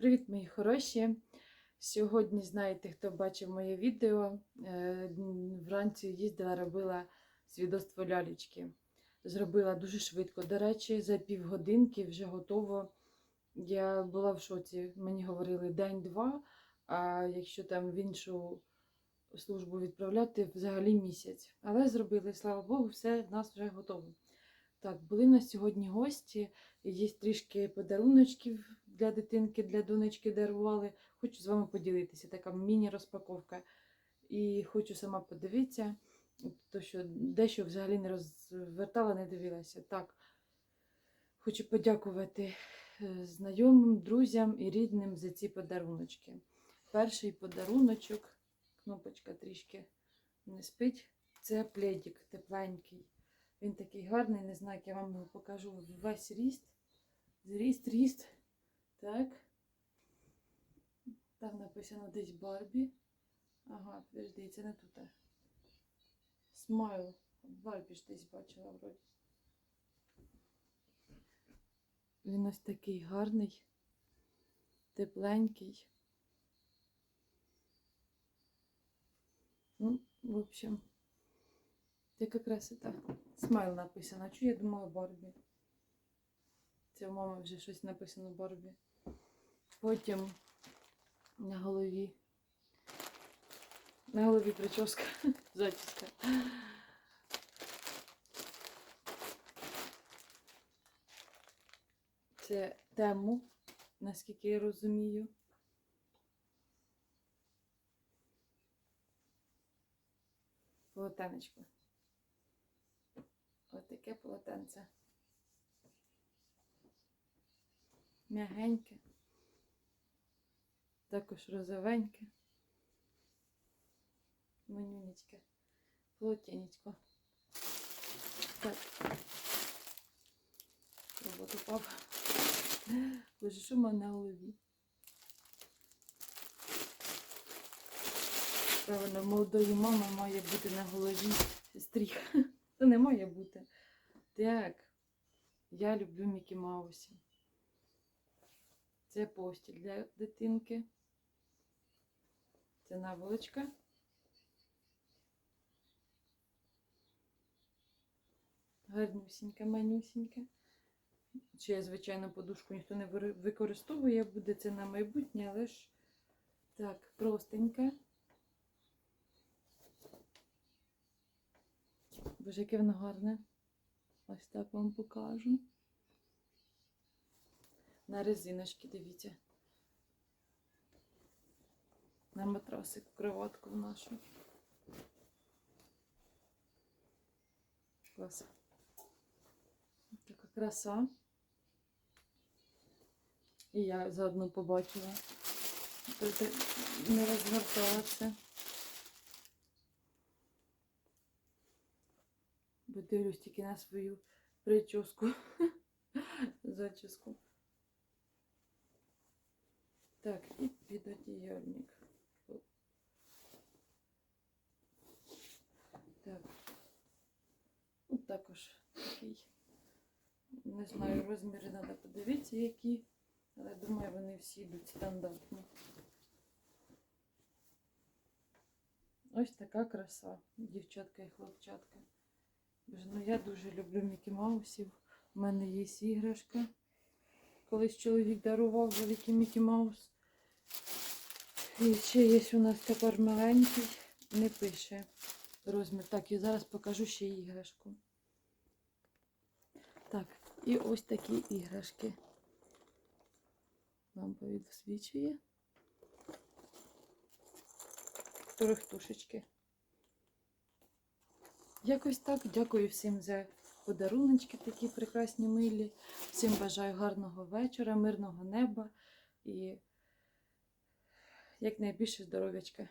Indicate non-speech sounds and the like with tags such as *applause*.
Привіт, мої хороші! Сьогодні, знаєте, хто бачив моє відео, е, вранці їздила, робила свідоцтво лялечки. Зробила дуже швидко. До речі, за півгодинки вже готово. Я була в шоці. Мені говорили день-два, а якщо там в іншу службу відправляти, взагалі місяць. Але зробили, слава Богу, все в нас вже готово. Так, були на сьогодні гості. Є трішки подаруночків для дитинки, для донечки дарували. Хочу з вами поділитися. Така міні-розпаковка. І хочу сама подивитися, то що дещо взагалі не розвертала, не дивилася. Так, хочу подякувати е, знайомим, друзям і рідним за ці подаруночки. Перший подаруночок, кнопочка трішки не спить, це пледик тепленький. Він такий гарний, не знаю, як я вам його покажу весь ріст. Зріст, ріст. Так. Там написано десь Барбі. Ага, подожди, це не тут. Смайл. Барбі ж десь бачила вроді. Він ось такий гарний, тепленький. Ну, в общем, яка красота. Смайл написано. Чу я думала Барбі. Це у мами вже щось написано Барбі. Потім на голові. На голові прическа. *laughs* Зачіска. Це тему, наскільки я розумію. Полотенечко. Ось таке полотенце. Мягеньке. Також розовеньке. Манюнечке. Полотенечко. Так. Робот упав. Боже, що в мене на голові? Правильно, молодої мами має бути на голові стріх. Це не має бути. Так, я люблю Мікі Маусі. Це постіль для дитинки. Це наволочка. Гарнюсінька, манюсінька. Чи я, звичайно, подушку ніхто не використовує, буде це на майбутнє, але ж так, простенька. Боже, яке воно гарне. Ось так вам покажу. На резиночки, дивіться. На матрасик, кроватку в нашу. Клас. Така краса. І я заодно побачила. Проте не розвертала це. Бо дивлюсь тільки на свою прическу. *laughs* Зачіску. Так, і підодіяльник. Так. От також такий. Не знаю, розміри треба подивитися, які, але думаю, вони всі йдуть стандартно. Ось така краса, дівчатка і хлопчатка. Ну я дуже люблю Мікі Маусів. У мене є іграшка. Колись чоловік дарував великий Мікі Маус. І ще є у нас тепер маленький, не пише розмір. Так, і зараз покажу ще іграшку. Так, і ось такі іграшки. Лампа відсвічує. Торохтушечки. Якось так. Дякую всім за подаруночки такі прекрасні милі. Всім бажаю гарного вечора, мирного неба і якнайбільше здоров'ячка.